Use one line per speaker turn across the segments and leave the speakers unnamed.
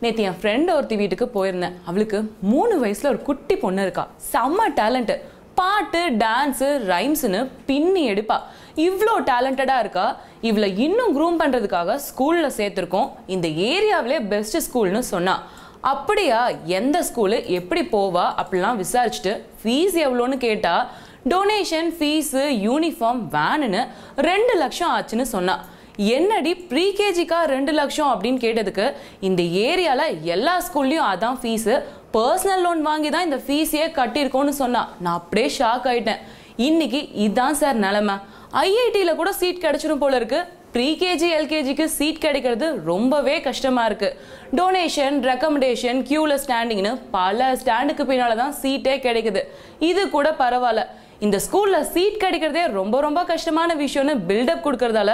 நேற்று என் ஃப்ரெண்ட் ஒருத்தி வீட்டுக்கு போயிருந்தேன். அவளுக்கு மூணு வயசுல ஒரு குட்டி பொண்ணு இருக்கா. செம்ம டேலண்ட் பாட்டு டான்ஸு ரைம்ஸ்னு பின்னி எடுப்பா. இவ்வளோ டேலண்டடாக இருக்கா. இவளை இன்னும் க்ரூம் பண்ணுறதுக்காக ஸ்கூலில் சேர்த்துருக்கோம். இந்த ஏரியாவிலே பெஸ்ட் ஸ்கூல்னு சொன்னா. அப்படியா? எந்த ஸ்கூலு எப்படி போவா? அப்படிலாம் விசாரிச்சுட்டு ஃபீஸ் எவ்வளோன்னு கேட்டால் டொனேஷன் ஃபீஸு யூனிஃபார்ம் வேனுன்னு ரெண்டு லட்சம் ஆச்சுன்னு சொன்னா. என்னடி ப்ரீகேஜிக்கா ரெண்டு லட்சம் அப்படின்னு கேட்டதுக்கு இந்த ஏரியால எல்லா ஸ்கூல்லையும் அதான் ஃபீஸு பர்சனல் லோன் வாங்கி தான் இந்த ஃபீஸையே கட்டியிருக்கோன்னு சொன்னா. நான் அப்படியே ஷாக் ஆயிட்டேன். இன்னைக்கு இதுதான் சார் நிலைமை. ஐஐடியில் கூட சீட் கிடைச்சிடும் போல இருக்கு. ப்ரீகேஜி எல்கேஜிக்கு சீட் கிடைக்கிறது ரொம்பவே கஷ்டமா இருக்கு. டொனேஷன் ரெக்கமெண்டேஷன் கியூல ஸ்டாண்டிங்னு பல ஸ்டாண்டுக்கு பின்னால தான் சீட்டே கிடைக்குது. இது கூட பரவாயில்ல. இந்த ஸ்கூல்ல சீட் கிடைக்கிறதே ரொம்ப ரொம்ப கஷ்டமான விஷயம்னு பில்டப் கொடுக்கறதால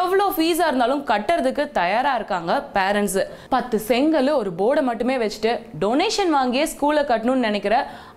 எவ்வளோ ஃபீஸா இருந்தாலும் கட்டுறதுக்கு தயாரா இருக்காங்க பேரண்ட்ஸ் பத்து செங்கல் ஒரு போர்டை மட்டுமே வச்சுட்டு டொனேஷன் வாங்கியே ஸ்கூலை கட்டணும்னு நினைக்கிற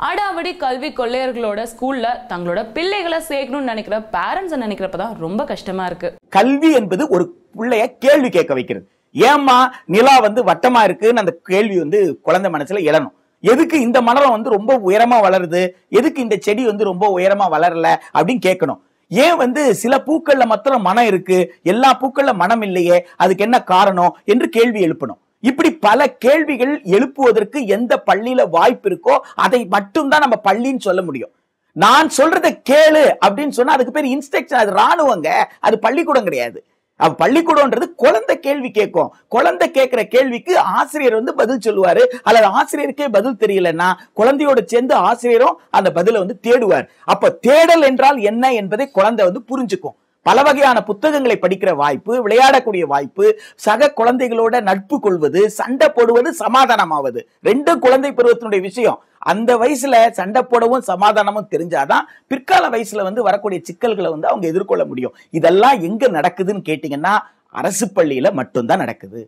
அடாவடி கல்வி கொள்ளையர்களோட ஸ்கூல்ல தங்களோட பிள்ளைகளை சேர்க்கணும்னு நினைக்கிற பேரண்ட்ஸ் நினைக்கிறப்ப தான் ரொம்ப கஷ்டமா இருக்கு.
கல்வி என்பது ஒரு பிள்ளைய கேள்வி கேட்க வைக்கிறது. ஏம்மா நிலா வந்து வட்டமா இருக்குன்னு அந்த கேள்வி வந்து குழந்தை மனசுல எழணும். எதுக்கு இந்த மலரம் வந்து ரொம்ப உயரமா வளருது? எதுக்கு இந்த செடி வந்து ரொம்ப உயரமா வளரல? அப்படின்னு கேட்கணும். ஏன் வந்து சில பூக்கள்ல மாத்திரம் மனம் இருக்கு? எல்லா பூக்கள்ல மனம் இல்லையே. அதுக்கு என்ன காரணம்? என்று கேள்வி எழுப்பணும். இப்படி பல கேள்விகள் எழுப்புவதற்கு எந்த பள்ளியில வாய்ப்பு இருக்கோ அதை மட்டும்தான் நம்ம பள்ளின்னு சொல்ல முடியும். நான் சொல்றதை கேளு அப்படின்னு சொன்னா அதுக்கு பேர் இன்ஸ்ட்ரக்ஷன் அது ராணுவங்க. அது பள்ளிக்கூடம் கிடையாது. அப்ப பள்ளிக்கூடம்ன்றது குழந்தை கேள்வி கேட்கும். குழந்தை கேட்கிற கேள்விக்கு ஆசிரியர் வந்து பதில் சொல்லுவாரு. அல்லது ஆசிரியருக்கே பதில் தெரியலன்னா குழந்தையோட சேர்ந்து ஆசிரியரும் அந்த பதிலை வந்து தேடுவார். அப்ப தேடல் என்றால் என்ன என்பதை குழந்தை வந்து புரிஞ்சுக்கும். பல வகையான புத்தகங்களை படிக்கிற வாய்ப்பு விளையாடக்கூடிய வாய்ப்பு சக குழந்தைகளோட நட்பு கொள்வது சண்டை போடுவது சமாதானமாவது. ரெண்டும் குழந்தை பருவத்தினுடைய விஷயம். அந்த வயசுல சண்டை போடவும் சமாதானமும் தெரிஞ்சாதான் பிற்கால வயசுல வந்து வரக்கூடிய சிக்கல்களை வந்து அவங்க எதிர்கொள்ள முடியும். இதெல்லாம் எங்க நடக்குதுன்னு கேட்டீங்கன்னா அரசு பள்ளியில மட்டும்தான் நடக்குது.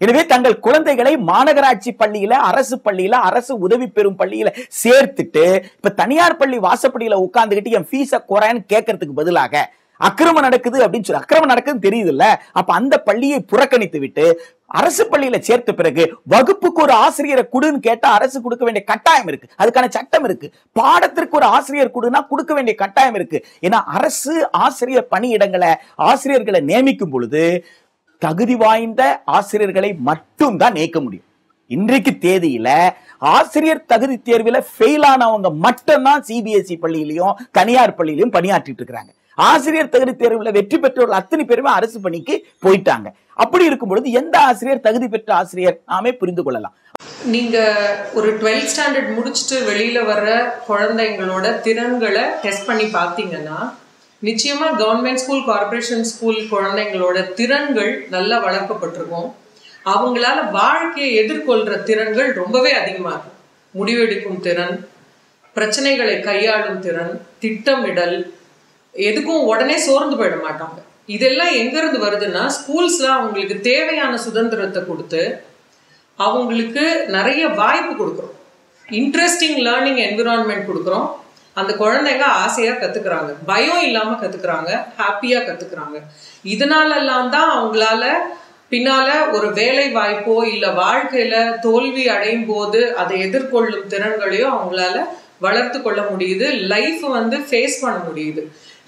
எனவே தங்கள் குழந்தைகளை மாநகராட்சி பள்ளியில அரசு பள்ளியில அரசு உதவி பெறும் பள்ளியில சேர்த்துட்டு இப்ப தனியார் பள்ளி வாசப்படியில உட்காந்துக்கிட்டு என் ஃபீஸை குறைன்னு கேட்கறதுக்கு பதிலாக அக்கிரமம் நடக்குது அப்படின்னு சொல்லி அக்கிரமம் நடக்குதுன்னு தெரியுது இல்ல அப்ப அந்த பள்ளியை புறக்கணித்து விட்டு அரசு பள்ளியில சேர்த்த பிறகு வகுப்புக்கு ஒரு ஆசிரியரை கொடுன்னு கேட்டா அரசு கொடுக்க வேண்டிய கட்டாயம் இருக்கு. அதுக்கான சட்டம் இருக்கு. பாடத்திற்கு ஒரு ஆசிரியர் கொடுனா கொடுக்க வேண்டிய கட்டாயம் இருக்கு. ஏன்னா அரசு ஆசிரியர் பணியிடங்களை ஆசிரியர்களை நியமிக்கும் பொழுது தகுதி வாய்ந்த ஆசிரியர்களை மட்டும் தான் நியக்க முடியும். இன்றைக்கு தேதியில ஆசிரியர் தகுதி தேர்வுல ஃபெயில் ஆனவங்க மட்டும்தான் சிபிஎஸ்இ பள்ளியிலையும் தனியார் பள்ளியிலையும் பணியாற்றிட்டு இருக்கிறாங்க. ஆசிரியர் தகுதி தேர்வுல வெற்றி பெற்றவர்கள் அத்தனை பேருமே அரசு பணிக்கு போயிட்டாங்க. அப்படி இருக்கும் பொழுது எந்த ஆசிரியர் தகுதி பெற்ற ஆசிரியர் நாமே புரிந்து கொள்ளலாம்.
நீங்க ஒரு டுவெல்த் ஸ்டாண்டர்ட் முடிச்சுட்டு வெளியில வர்ற குழந்தைங்களோட திறன்களை டெஸ்ட் பண்ணி பார்த்தீங்கன்னா நிச்சயமா கவர்மெண்ட் ஸ்கூல் கார்பரேஷன் ஸ்கூல் குழந்தைங்களோட திறன்கள் நல்லா வளர்க்கப்பட்டிருக்கும். அவங்களால வாழ்க்கையை எதிர்கொள்ற திறன்கள் ரொம்பவே அதிகமா இருக்கும். முடிவெடுக்கும் திறன் பிரச்சனைகளை கையாளும் திறன் திட்டமிடல் எதுக்கும் உடனே சோர்ந்து போயிட மாட்டாங்க. இதெல்லாம் எங்கேருந்து வருதுன்னா ஸ்கூல்ஸில் அவங்களுக்கு தேவையான சுதந்திரத்தை கொடுத்து அவங்களுக்கு நிறைய வாய்ப்பு கொடுக்குறோம். இன்ட்ரெஸ்டிங் லேர்னிங் என்விரான்மெண்ட் கொடுக்குறோம். அந்த குழந்தைங்க ஆசையாக கற்றுக்குறாங்க பயம் இல்லாமல் கற்றுக்குறாங்க ஹாப்பியாக கற்றுக்குறாங்க இதனாலெல்லாம் தான் அவங்களால பின்னால் ஒரு வேலை வாய்ப்போ இல்லை வாழ்க்கையில் தோல்வி அடையும் போது அதை எதிர்கொள்ளும் திறன்களையோ அவங்களால வளர்த்து கொள்ள முடியுது லைஃப் வந்து ஃபேஸ் பண்ண முடியுது.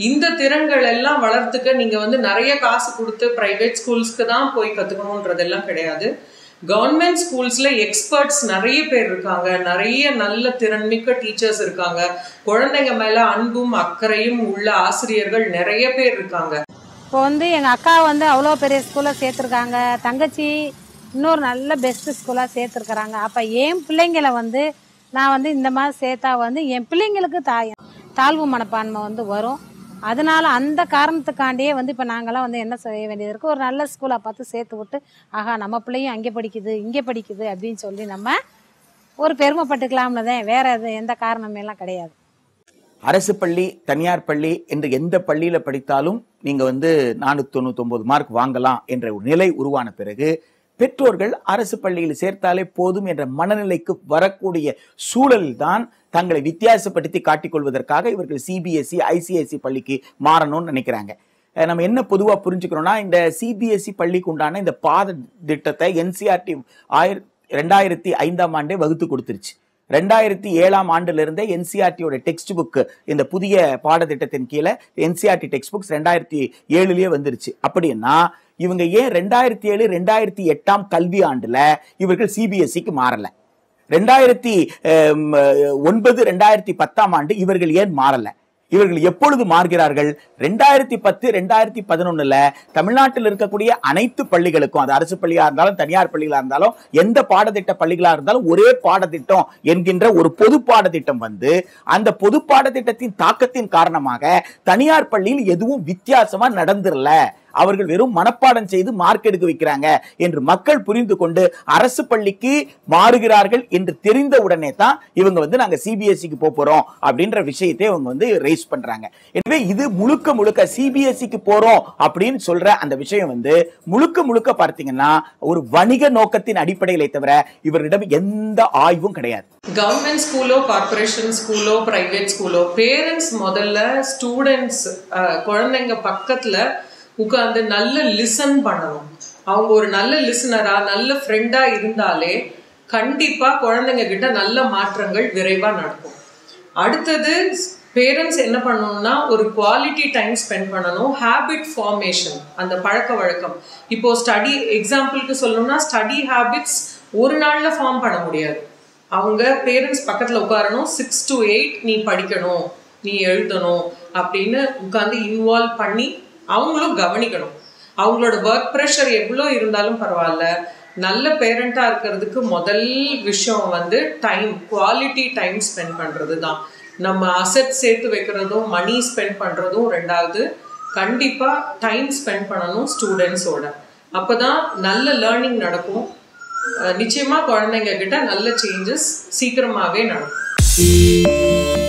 இந்த திறன்கள் எல்லாம் வளர்த்துக்க நீங்க வந்து நிறைய காசு கொடுத்து பிரைவேட் ஸ்கூல்ஸ்க்கு தான் போய் கத்துக்கணுன்றதெல்லாம் கிடையாது. கவர்மெண்ட் ஸ்கூல்ஸ்ல எக்ஸ்பர்ட்ஸ் நிறைய பேர் இருக்காங்க நிறைய நல்ல திறன்மிக்க டீச்சர்ஸ் இருக்காங்க. குழந்தைங்க மேல அன்பும் அக்கறையும் உள்ள ஆசிரியர்கள் நிறைய பேர் இருக்காங்க.
இப்போ வந்து எங்கள் அக்கா வந்து அவ்வளோ பெரிய ஸ்கூலில் சேர்த்துருக்காங்க. தங்கச்சி இன்னொரு நல்ல பெஸ்ட் ஸ்கூலாக சேர்த்துருக்குறாங்க. அப்போ என் பிள்ளைங்களை வந்து நான் வந்து இந்த மாதிரி சேர்த்தா வந்து என் பிள்ளைங்களுக்கு தாய் தாழ்வு மனப்பான்மை வந்து வரும். அதனால அந்த காரணத்துக்காண்டியே வந்து இப்போ நாங்களாம் வந்து என்ன செய்ய வேண்டியது இருக்குது ஒரு நல்ல ஸ்கூலாக பார்த்து சேர்த்து விட்டு ஆஹா நம்ம பிள்ளையும் அங்கே படிக்குது இங்கே படிக்குது அப்படின்னு சொல்லி நம்ம ஒரு பெருமைப்பட்டுக்கலாம்னு தான். வேற எது எந்த காரணமேலாம் கிடையாது.
அரசு பள்ளி தனியார் பள்ளி என்று எந்த பள்ளியில் படித்தாலும் நீங்கள் வந்து நானூற்றி தொண்ணூத்தி மார்க் வாங்கலாம் என்ற ஒரு நிலை உருவான பிறகு பெற்றோர்கள் அரசு பள்ளியில் சேர்த்தாலே போதும் என்ற மனநிலைக்கு வரக்கூடிய சூழல்தான் தங்களை வித்தியாசப்படுத்தி காட்டிக்கொள்வதற்காக இவர்கள் சிபிஎஸ்இ ஐசிஐசி பள்ளிக்கு மாறணும்னு நினைக்கிறாங்க. நம்ம என்ன பொதுவாக புரிஞ்சுக்கிறோம்னா இந்த சிபிஎஸ்இ பள்ளிக்கு உண்டான இந்த பாத திட்டத்தை என்சிஆர்டி ஆயிர ரெண்டாயிரத்தி ஐந்தாம் ஆண்டே வகுத்து கொடுத்துருச்சு. ரெண்டாயிரத்தி ஏழாம் ஆண்டிலிருந்தே என்சிஆர்டியோட டெக்ஸ்ட் புக் இந்த புதிய பாடத்திட்டத்தின் கீழே என்சிஆர்டி டெக்ஸ்ட் புக்ஸ் ரெண்டாயிரத்தி ஏழுலேயே வந்துருச்சு. அப்படின்னா இவங்க ஏன் ரெண்டாயிரத்தி ஏழு ரெண்டாயிரத்தி எட்டாம் கல்வி ஆண்டுல இவர்கள் சிபிஎஸ்சிக்கு மாறல? ரெண்டாயிரத்தி ஒன்பது ரெண்டாயிரத்தி பத்தாம் ஆண்டு இவர்கள் ஏன் மாறல? இவர்கள் எப்பொழுது மாறுகிறார்கள்? ரெண்டாயிரத்தி பத்து ரெண்டாயிரத்தி பதினொன்னுல தமிழ்நாட்டில் இருக்கக்கூடிய அனைத்து பள்ளிகளுக்கும் அது அரசு பள்ளியா இருந்தாலும் தனியார் பள்ளிகளா இருந்தாலும் எந்த பாடத்திட்ட பள்ளிகளா இருந்தாலும் ஒரே பாடத்திட்டம் என்கின்ற ஒரு பொது பாடத்திட்டம் வந்து அந்த பொது பாடத்திட்டத்தின் தாக்கத்தின் காரணமாக தனியார் பள்ளியில் எதுவும் வித்தியாசமா நடந்துடல அவர்கள் வெறும் மனப்பாடம் செய்து மார்க் எடுக்க வைக்கிறாங்க என்று மக்கள் புரிந்து கொண்டு அரசு பள்ளிக்கு மாறுகிறார்கள் என்று தெரிந்த உடனே தான் இவங்க வந்து நாங்க சிபிஎஸ்சிக்கு போறோம் அப்படின்ற விஷயத்தை இவங்க வந்து ரைஸ் பண்றாங்க. எனவே இது முழுக்க முழுக்க சிபிஎஸ்சிக்கு போறோம் அப்படின்னு சொல்ற அந்த விஷயம் வந்து முழுக்க முழுக்க பார்த்தீங்கன்னா ஒரு வணிக நோக்கத்தின் அடிப்படையிலே தவிர இவரிடம் எந்த ஆய்வும் கிடையாது.
கவர்மெண்ட் ஸ்கூலோ கார்பரேஷன் ஸ்கூலோ பிரைவேட் ஸ்கூலோ பேரண்ட்ஸ் முதல்ல ஸ்டூடெண்ட்ஸ் குழந்தைங்க பக்கத்துல உட்காந்து நல்ல லிசன் பண்ணணும். அவங்க ஒரு நல்ல லிசனரா நல்ல ஃப்ரெண்டா இருந்தாலே கண்டிப்பா குழந்தைங்க கிட்ட நல்ல மாற்றங்கள் விரைவா நடக்கும். அடுத்தது பேரண்ட்ஸ் என்ன பண்ணணும்னா ஒரு குவாலிட்டி டைம் ஸ்பெண்ட் பண்ணணும். ஹேபிட் ஃபார்மேஷன் அந்த பழக்க வழக்கம். இப்போ ஸ்டடி எக்ஸாம்பிளுக்கு சொல்லணும்னா ஸ்டடி ஹேபிட்ஸ் ஒரு நாள்ல ஃபார்ம் பண்ண முடியாது. அவங்க பேரண்ட்ஸ் பக்கத்துல உட்காரணும். சிக்ஸ் டு எயிட் நீ படிக்கணும் நீ எழுதணும் அப்படின்னு உட்காந்து இன்வால்வ் பண்ணி அவங்களும் கவனிக்கணும். அவங்களோட ஒர்க் ப்ரெஷர் எவ்வளோ இருந்தாலும் பரவாயில்ல. நல்ல பேரண்ட்டாக இருக்கிறதுக்கு முதல் விஷயம் வந்து டைம் குவாலிட்டி டைம் ஸ்பெண்ட் பண்ணுறது தான் நம்ம அசட் சேர்த்து வைக்கிறதும் மணி ஸ்பெண்ட் பண்ணுறதும் ரெண்டாவது கண்டிப்பாக டைம் ஸ்பெண்ட் பண்ணணும் ஸ்டூடெண்ட்ஸோட அப்போ தான் நல்ல லேர்னிங் நடக்கும். நிச்சயமாக குழந்தைங்க கிட்ட நல்ல சேஞ்சஸ் சீக்கிரமாகவே நடக்கும்.